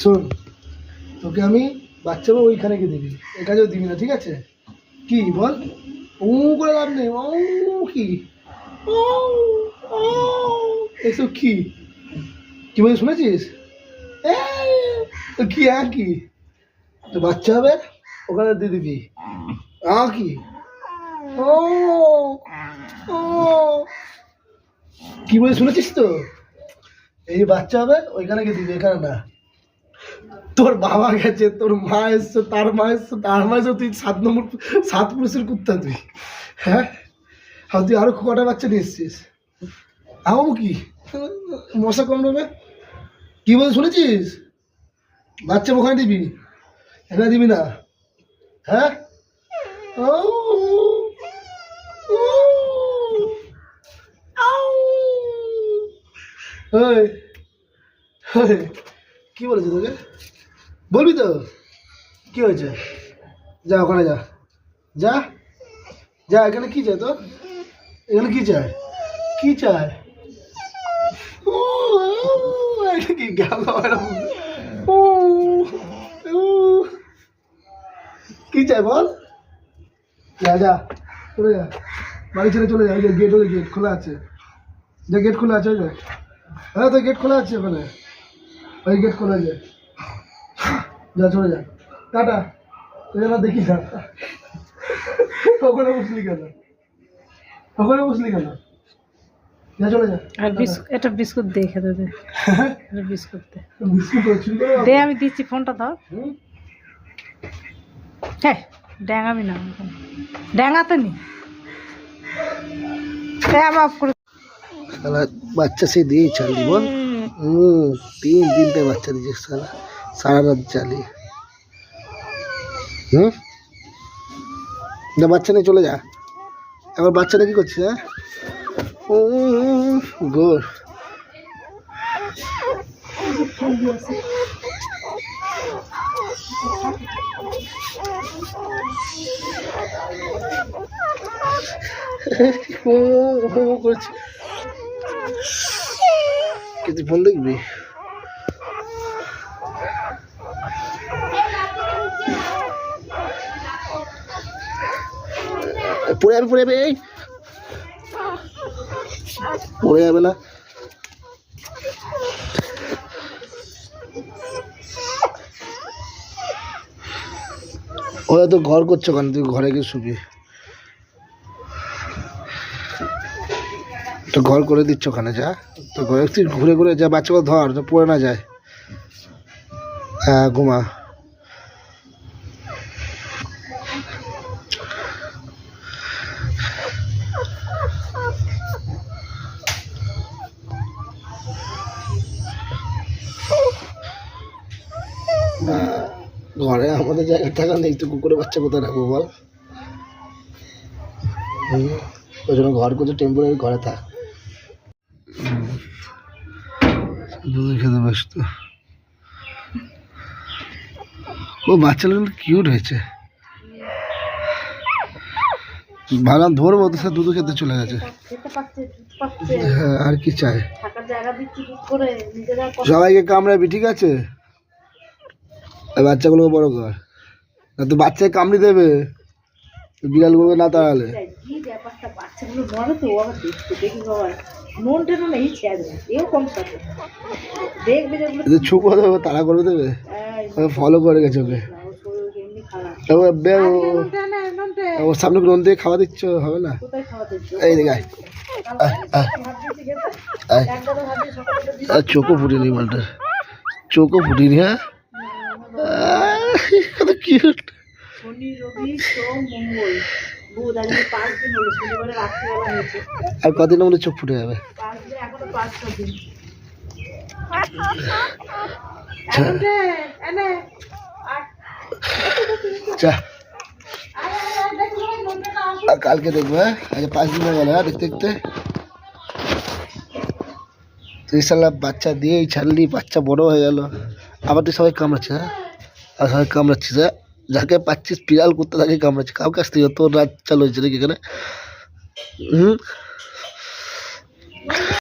শোন, তোকে আমি বাচ্চা ওইখানে গিয়ে দিবি, এ কাজেও দিবি না, ঠিক আছে? কি, বল? ও করে লাভ নেই ও কি? ও এসব কি? কি বলে শুনেছিস? কি আর কি? তো বাচ্চা হবে, ওখানে দিয়ে দিবি। আ কি? ও ও। কি বলে শুনেছিস তো? এই বাচ্চা হবে ওইখানে গিয়ে দিবি এখানে না। তোর বাবা গেছে তোর মা এসছে তার মা এসছে তার মা এসছে তুই সাত নম্বর সাত পুরুষের কুত্তা তুই। হ্যাঁ? আর তুই আরও কটা বাচ্চা নিয়ে এসছিস? আও কি? মশা কম নেবে? কি বলে শুনেছিস? বাচ্চা ওখানে দিবি? এখানে দিবি না। হ্যাঁ? ও, আউ। ওই, ওই, কি বলেছে তোকে? বলবি তো? কি হয়েছে? যা, ওখানে যা। যা? যা, এখানে কি চাই তোর? এখানে কি চায়? কি চায়? কি? গেল কি চাই বল? যা যা, চলে যা। বাড়ি ছেড়ে চলে যা ওই যে গেট গেট খোলা আছে। যে গেট খোলা আছে, ওই হ্যাঁ তো গেট খোলা আছে ওখানে। ওই গেট খোলা আছে। যা চলে যা। টাটা। তুই যেন দেখিস না ওখানে বসলি কেন? ওখানে বসলি কেন? যা চলে যা। আর বিস্কুট এটা বিস্কুট দিয়ে খেতে দে। এটা বিস্কুট দে। বিস্কুট দে আমি দিচ্ছি ফোনটা ধর? হ্যাঁ ড্যাঙাবি না। ড্যাঙাতে নি। অফ করে শালা বাচ্চা সে দিয়েই চালি বল হুম তিন তিনটে বাচ্চা দিয়েছে সারা সারা রাত চালি হুম না বাচ্চা নিয়ে চলে যা এবার বাচ্চাটা কি করছে হ্যাঁ গোর করছি কিন্তু ফোন দেখবি? পড়ে যাবে পড়ে যাবে, এই। পড়ে যাবে না। ওরা তো ঘর করছ কেন তুই ঘরে গিয়ে শুবি। তো ঘর করে দিচ্ছ ওখানে যা। তো ঘরে ঘুরে ঘুরে যা বাচ্চাকে ধর তো পড়ে না যায়। হ্যাঁ ঘুমা। ঘরে আমাদের জায়গা থাকা নেই, তো কুকুরের বাচ্চা কোথায় রাখব বল? ওই জন্য ঘর করছে টেম্পোরারি ঘরে থাক। দুধ খেতে ব্যস্ত ও বাচ্চাগুলো কিউট হয়েছে। ভালো ধরবো তো দুধ খেতে চলে গেছে। হ্যাঁ আর কি চাই? সবাইকে কামড়াবি, ঠিক আছে? বাচ্চাগুলোকে বড় কর। না তো বাচ্চাকে কামড়ি দেবে। বিড়ালগুলোকে না তাড়ালে। দেখি মন টেন নেই ছেড়ে এও কম সাথে দেখবে যেগুলো দেবে তাড়া করে দেবে। ফলো করে গেছে ওকে। ও- নন্টে সামনে রোন দিয়ে খাওয়া দিচ্ছ হবে না? এই আর চোখও ফুটিনি মালটার চোখও ফুটিনি হ্যাঁ? কত কিউট শনি রবি সোম মঙ্গল। বুধ আজকে পাঁচ দিন হলো শনিবারে রাত্রিবেলা হয়েছে। আর কদিন মধ্যে চোখ ফুটে যাবে? পাঁচ দিন। এখনও পাঁচ ছ দিন। আর কালকে দেখব হ্যাঁ? আজ পাঁচ দিন হয়ে গেল হ্যাঁ দেখতে দেখতে। তুই সালা বাচ্চা দিয়েই ছাড়লি বাচ্চা বড় হয়ে গেল। আবার তুই সবাই কামড়াচ্ছে হ্যাঁ? আর সবাই কামড়াচ্ছিস হ্যাঁ? যাকে পাচ্ছিস বিড়াল করতে তাকে কামড়াচ্ছে কাউকে আসতে তোর রাত চালু হয়েছে নাকি এখানে হুম